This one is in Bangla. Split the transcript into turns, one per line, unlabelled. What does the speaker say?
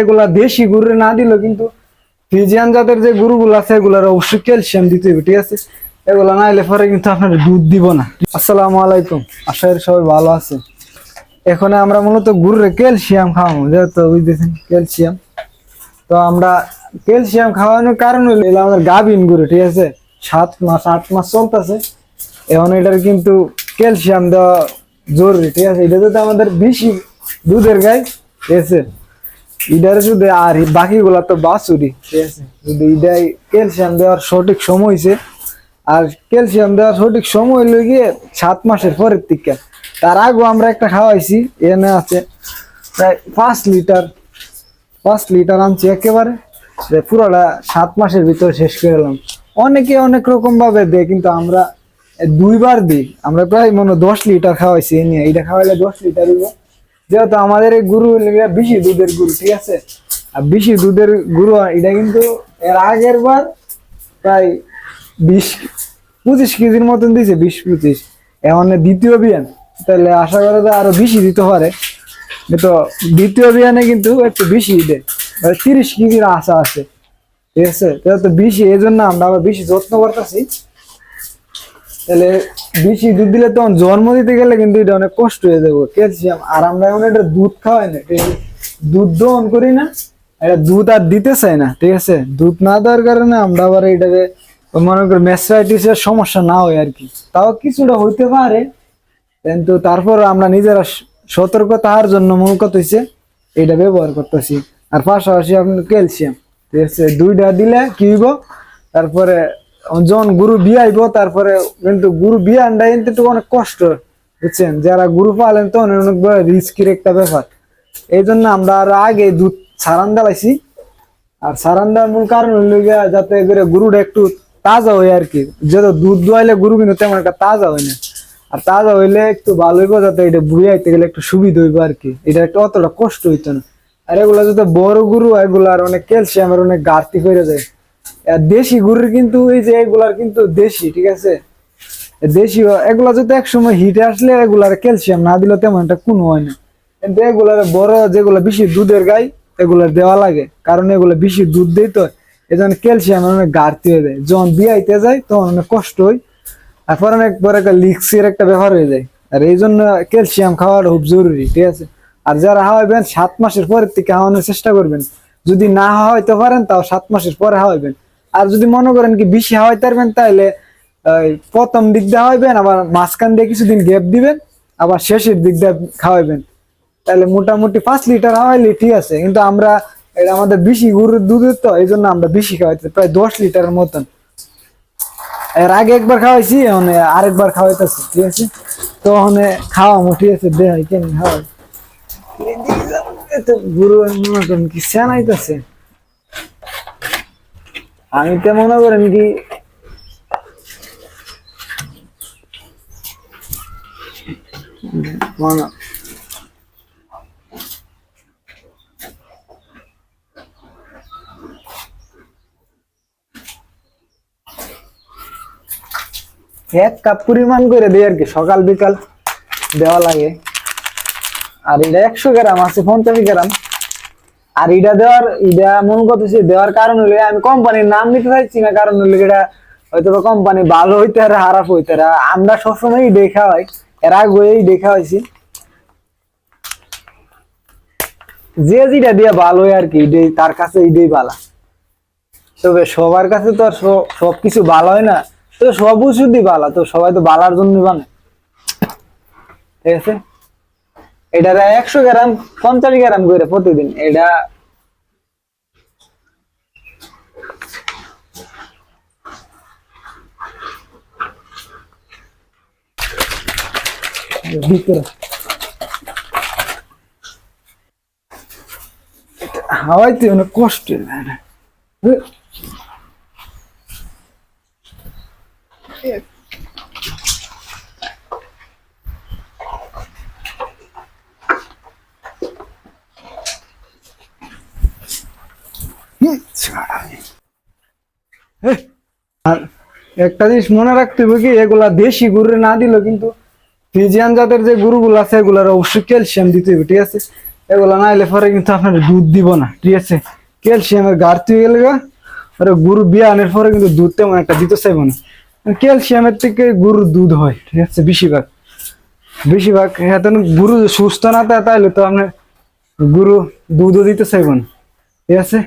এগুলা দেশি গরুরে না দিল, কিন্তু ফিজিয়ান জাতের যে গরুগুলো আছে, এগুলার অবশ্যই ক্যালসিয়াম দিতে হবে, ঠিক আছে? এগুলা না এলে পরে কিন্তু আপনার দুধ দিব না। আসসালামু আলাইকুম। আশা করি সবাই ভালো আছে এখন আমরা মূলত গরুরে ক্যালসিয়াম খাওয়াবো, যেহেতু বুঝতেছেন, ক্যালসিয়াম। তো আমরা ক্যালসিয়াম খাওয়ানোর কারণ হলো আমাদের গাভিন গরু, ঠিক আছে? সাত মাস, আট মাস চলতেছে। এখন এটার কিন্তু ক্যালসিয়াম দেওয়া জরুরি, ঠিক আছে? এটা যদি আমাদের বেশি দুধের গাই, ঠিক আছে? ইডারে শুধু আর বাকিগুলা তো বাছুরি ঠিক আছে? যদি ইডাই ক্যালসিয়াম দেওয়ার সঠিক সময় হয়েছে আর ক্যালসিয়াম দেওয়ার সঠিক সময় হইল গিয়ে সাত মাসের পরের থেকে তার আগেও আমরা একটা খাওয়াইছি, এনে আছে প্রায় পাঁচ লিটার পাঁচ লিটার আনছি একেবারে। পুরোটা সাত মাসের ভিতরে শেষ করে এলাম। অনেকে অনেক রকম ভাবে দেয়, কিন্তু আমরা দুইবার দিই। আমরা প্রায় মনে দশ লিটার খাওয়াইছি নিয়ে। এটা খাওয়াইলে দশ লিটার দিব যেহেতু আমাদের এই গুরু বেশি দুধের গুরু, ঠিক আছে? আর বেশি দুধের গুরু এটা কিন্তু এর আগের বার প্রায় বিশ, পঁচিশ কেজির মতন দিয়েছে বিশ, পঁচিশ। এখন দ্বিতীয় বিয়ান, তাহলে আশা করা যায় আরও বেশি দিতে পারে। তো দ্বিতীয় বিয়ানে কিন্তু একটু বেশি দেয় মানে তিরিশ কেজির আশা আছে, ঠিক আছে? তো বেশি এই জন্য আমরা আবার বেশি যত্ন করতেছি। তাহলে বেশি দুধ দিলে তখন জন্ম দিতে গেলে কিন্তু এটা অনেক কষ্ট হয়ে যাবে। ক্যালসিয়াম, আর আমরা এখন এটা দুধ খাওয়াই না দুধ দহন করি না, এটা দুধ আর দিতে চাই না, ঠিক আছে? দুধ না দেওয়ার কারণে আমরা আবার এটাকে মনে করি মেসরাইটিসের সমস্যা না হয় আর কি। তাও কিছুটা হইতে পারে, কিন্তু তারপর আমরা নিজেরা সতর্ক তাহার জন্য মূল কথা হইছে, এটা ব্যবহার করতেছি। আর পাশাপাশি আপনার ক্যালসিয়াম, ঠিক আছে? দুইটা দিলে কি হইব? তারপরে যখন গুরু বিয়াইব তারপরে কিন্তু গুরু বিয়ানটা কিন্তু একটু অনেক কষ্ট, বুঝছেন? যারা গুরু পালেন তখন অনেক বড় রিস্কির একটা ব্যাপার। এই জন্য আমরা আর আগে দুধ ছাড়ান দালাইছি। আর সারান দেওয়ার মূল কারণ হইল যাতে করে গুরুটা একটু তাজা হয় আর কি। যেহেতু দুধ দোয়াইলে গুরু কিন্তু তেমন একটা তাজা হয় না। আর তাজা হইলে একটু ভালো হইব, যাতে এটা বুড়াইতে গেলে একটু সুবিধা হইব আর কি। এটা একটু অতটা কষ্ট হইতো না। আর এগুলা যদি বড় গরু, এগুলার অনেক ক্যালসিয়ামের অনেক ঘাটতি করে যায়। দেশি গরুর কিন্তু এই যে এগুলার কিন্তু দেশি, ঠিক আছে? দেশি এগুলা যদি এক সময় হিটে আসলে এগুলার ক্যালসিয়াম না দিলে তেমন একটা কোনো হয় না। কিন্তু এগুলার বড় যেগুলো বেশি দুধের গাই, এগুলা দেওয়া লাগে। কারণ এগুলো বেশি দুধ দেয় তো এজন্য ক্যালসিয়াম অনেক ঘাটতি হয়ে যায়। যখন বিয়াইতে যায়, তখন অনেক কষ্ট হয়, তারপর অনেক বড় একটা লিক্সের একটা ব্যাপার হয়ে যায়। আর এই জন্য ক্যালসিয়াম খাওয়াটা খুব জরুরি, ঠিক আছে? আর যারা হাওয়াইবেন সাত মাসের পরের থেকে হাওয়ানোর চেষ্টা করবেন। যদি না হাওয়াইতে পারেন, তাও সাত মাসের পরে হাওয়াইবেন আর যদি মনে করেন কি বেশি হাওয়াইতে পারবেন তাহলে প্রথম দিক দিয়ে হাওয়াইবেন, আবার মাঝখান দিয়ে কিছুদিন গ্যাপ দিবেন, আবার শেষের দিক দিয়ে খাওয়াইবেন। তাহলে মোটামুটি পাঁচ লিটার হাওয়াইলে ঠিক আছে। কিন্তু আমরা, এটা আমাদের বেশি গরুর দুধের তো, এই জন্য আমরা বেশি খাওয়াইতে, প্রায় দশ লিটারের মতন। এর আগে একবার খাওয়াইছি মানে আরেকবার খাওয়াইতেছি, ঠিক আছে? তো ওখানে খাওয়ামো, ঠিক আছে? দেহ কেন খাওয়াই গুরু মনে করেন কি সেনাইতেছে। আমি তো মনে করেন কি, মনে এক কাপ পরিমাণ করে দেয় আর কি, সকাল বিকাল দেওয়া লাগে। আর এটা একশো গ্রাম আছে, পঞ্চাশ গ্রাম। আর এটা দেওয়ার, এটা মন করতেছে দেওয়ার কারণ হলে, আমি কোম্পানির নাম নিতে চাইছি না, কারণ হলে এটা হয়তো কোম্পানি ভালো হইতে পারে, খারাপ হইতে পারে। আমরা সবসময় দেখা হয়, এর আগে দেখা হয়েছি। যে যেটা দিয়ে ভালো হয় আর কি তার কাছে এটাই ভালো। তবে সবার কাছে তো আর সব- সবকিছু ভালো হয় না, তো সব ওষুধই ভালো, তো সবাই তো ভালার জন্য বানে ঠিক আছে? এটা একশো গ্রাম পঞ্চাশ গ্রাম করে প্রতিদিন। এটা হাওয়াইতে অনেক কষ্ট আর একটা জিনিস মনে রাখতে হবে কি, এগুলা দেশি গরুরে না দিলেও কিন্তু ফিজিয়ান জাতের যে গরুগুলো আছে, এগুলার অবশ্যই ক্যালসিয়াম দিতে হবে, ঠিক আছে? এগুলো না এলে পরে কিন্তু আপনার দুধ দিব না, ঠিক আছে? ক্যালসিয়ামের ঘাটতি হয়ে গেলে আর গরু বিয়ে আনার পরে কিন্তু দুধ তেমন একটা দিতে চাইব না। ক্যালসিয়ামের থেকে গরুর দুধ হয়, ঠিক আছে, বেশিরভাগ। বেশিরভাগ এখন গরু সুস্থ না তাহলে তো আপনার গরু দুধও দিতে চাইব না, ঠিক আছে?